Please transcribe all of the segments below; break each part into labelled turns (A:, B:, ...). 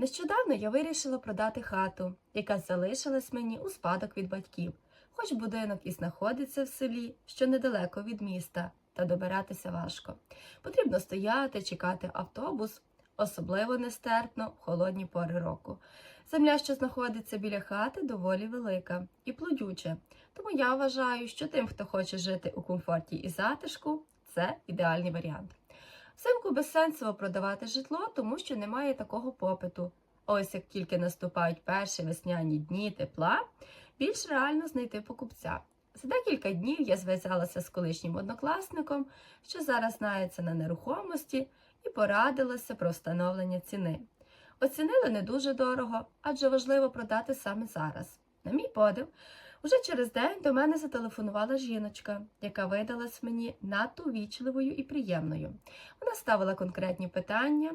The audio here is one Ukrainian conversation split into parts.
A: Нещодавно я вирішила продати хату, яка залишилась мені у спадок від батьків, хоч будинок і знаходиться в селі, що недалеко від міста, та добиратися важко. Потрібно стояти, чекати автобус, особливо нестерпно в холодні пори року. Земля, що знаходиться біля хати, доволі велика і плодюча, тому я вважаю, що тим, хто хоче жити у комфорті і затишку, це ідеальний варіант. Взимку безсенсово продавати житло, тому що немає такого попиту. Ось як тільки наступають перші весняні дні тепла, більш реально знайти покупця. За декілька днів я зв'язалася з колишнім однокласником, що зараз знається на нерухомості, і порадилася про встановлення ціни. Оцінили не дуже дорого, адже важливо продати саме зараз. На мій подив, уже через день до мене зателефонувала жіночка, яка видалась мені надто ввічливою і приємною. Вона ставила конкретні питання,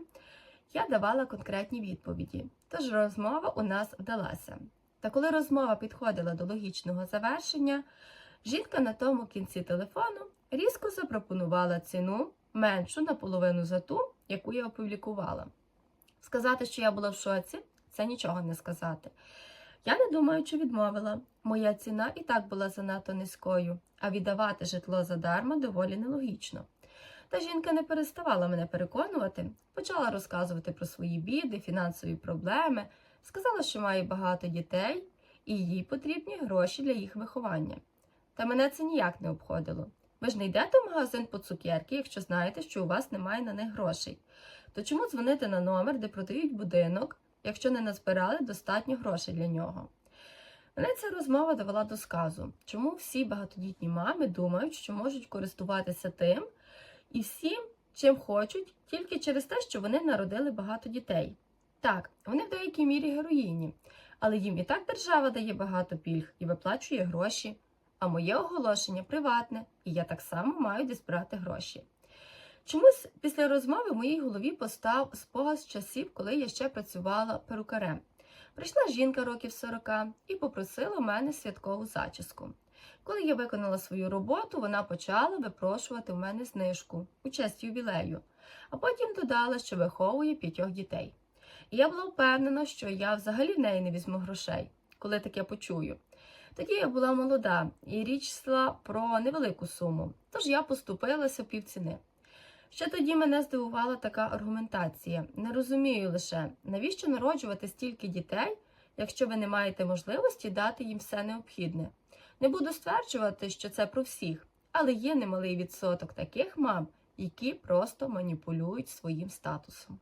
A: я давала конкретні відповіді. Тож розмова у нас вдалася. Та коли розмова підходила до логічного завершення, жінка на тому кінці телефону різко запропонувала ціну меншу наполовину за ту, яку я опублікувала. Сказати, що я була в шоці, це нічого не сказати. Я не думаю, чи відмовила. Моя ціна і так була занадто низькою, а віддавати житло задарма доволі нелогічно. Та жінка не переставала мене переконувати, почала розказувати про свої біди, фінансові проблеми, сказала, що має багато дітей і їй потрібні гроші для їх виховання. Та мене це ніяк не обходило. Ви ж не йдете в магазин по цукерки, якщо знаєте, що у вас немає на них грошей. То чому дзвонити на номер, де продають будинок, якщо не назбирали достатньо грошей для нього? Мене ця розмова довела до сказу, чому всі багатодітні мами думають, що можуть користуватися тим і всім, чим хочуть, тільки через те, що вони народили багато дітей. Так, вони в деякій мірі героїні, але їм і так держава дає багато пільг і виплачує гроші. А моє оголошення приватне, і я так само маю десь брати гроші. Чомусь після розмови в моїй голові постав спогад з часів, коли я ще працювала перукарем. Прийшла жінка років 40 і попросила у мене святкову зачіску. Коли я виконала свою роботу, вона почала випрошувати у мене знижку у честь ювілею, а потім додала, що виховує п'ятьох дітей. І я була впевнена, що я взагалі в неї не візьму грошей, коли таке почую. Тоді я була молода, і річ йшла про невелику суму, тож я поступилася в півціни. Ще тоді мене здивувала така аргументація. Не розумію лише, навіщо народжувати стільки дітей, якщо ви не маєте можливості дати їм все необхідне. Не буду стверджувати, що це про всіх, але є немалий відсоток таких мам, які просто маніпулюють своїм статусом.